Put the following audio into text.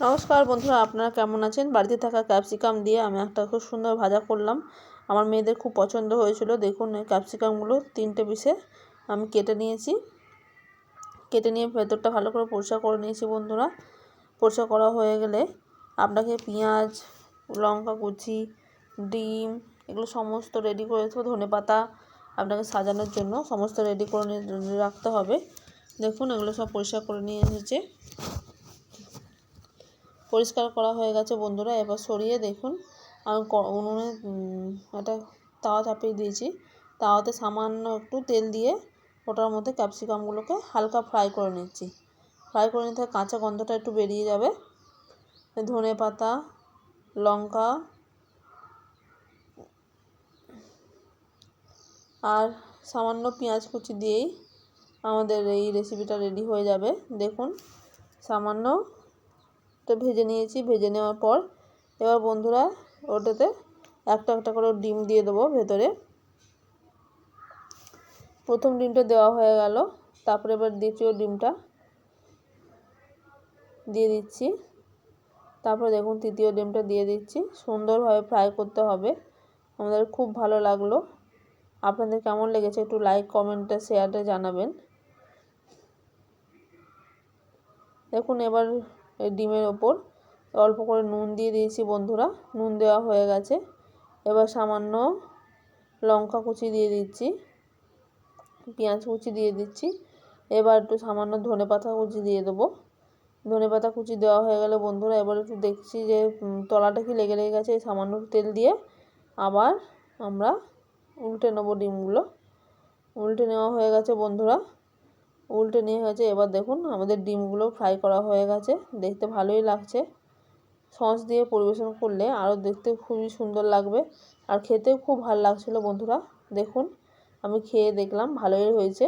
নমস্কার বন্ধুরা, আপনারা কেমন আছেন? বাড়িতে থাকা ক্যাপসিকাম দিয়ে আমি একটা খুব সুন্দর ভাজা করলাম। আমার মেয়েদের খুব পছন্দ হয়েছিল। দেখুন, এই ক্যাপসিকামগুলো তিনটে পিসে আমি কেটে নিয়েছি। কেটে নিয়ে ভেতরটা ভালো করে পরিষ্কার করে নিয়েছি বন্ধুরা। পরিষ্কার করা হয়ে গেলে আপনাকে পেঁয়াজ, লঙ্কা কুচি, ডিম এগুলো সমস্ত রেডি করে ধনে পাতা আপনাকে সাজানোর জন্য সমস্ত রেডি করে রাখতে হবে। দেখুন, এগুলো সব পরিষ্কার করে নিয়ে এসেছে। পরিষ্কার করা হয়ে গেছে বন্ধুরা, এবার সরিয়ে দেখুন। আমি উনুনে একটা তাওয়া চাপিয়ে দিয়েছি। তাওয়াতে সামান্য একটু তেল দিয়ে ওটার মধ্যে ক্যাপসিকামগুলোকে হালকা ফ্রাই করে নিচ্ছি। ফ্রাই করে নিতে কাঁচা গন্ধটা একটু বেরিয়ে যাবে। ধনে পাতা, লঙ্কা, আর সামান্য পেঁয়াজ কুচি দিয়েই আমাদের এই রেসিপিটা রেডি হয়ে যাবে। দেখুন, সামান্য তো ভেজে নিয়েছি। ভেজে নেওয়ার পর এবার বন্ধুরা ওটাতে একটা একটা করে ডিম দিয়ে দেবো ভেতরে। প্রথম ডিমটা দেওয়া হয়ে গেল। তারপরে এবার দ্বিতীয় ডিমটা দিয়ে দিচ্ছি। তারপরে দেখুন তৃতীয় ডিমটা দিয়ে দিচ্ছি। সুন্দরভাবে ফ্রাই করতে হবে। আমাদের খুব ভালো লাগল। আপনাদের কেমন লেগেছে একটু লাইক কমেন্টটা শেয়ারটা জানাবেন। দেখুন এবার ডিমের ওপর। অল্প করে নুন দিয়ে দিয়েছি বন্ধুরা। নুন দেওয়া হয়ে গেছে। এবার সামান্য লঙ্কা কুচি দিয়ে দিচ্ছি। পেঁয়াজ কুচি দিয়ে দিচ্ছি। এবার একটু সামান্য ধনে পাতা কুচি দিয়ে দেবো। ধনে পাতা কুচি দেওয়া হয়ে গেলে বন্ধুরা, এবার একটু দেখছি যে তলাটা কি লেগে লেগে গেছে এই সামান্য তেল দিয়ে। আবার আমরা উল্টে নেব ডিমগুলো। উল্টে নেওয়া হয়ে গেছে বন্ধুরা। উল্টে নিয়ে হয়েছে। এবার দেখুন, আমাদের ডিমগুলো ফ্রাই করা হয়ে গেছে। দেখতে ভালোই লাগছে। সস দিয়ে পরিবেশন করলে আরও দেখতে খুবই সুন্দর লাগবে। আর খেতেও খুব ভালো লাগছিল বন্ধুরা। দেখুন, আমি খেয়ে দেখলাম, ভালোই হয়েছে।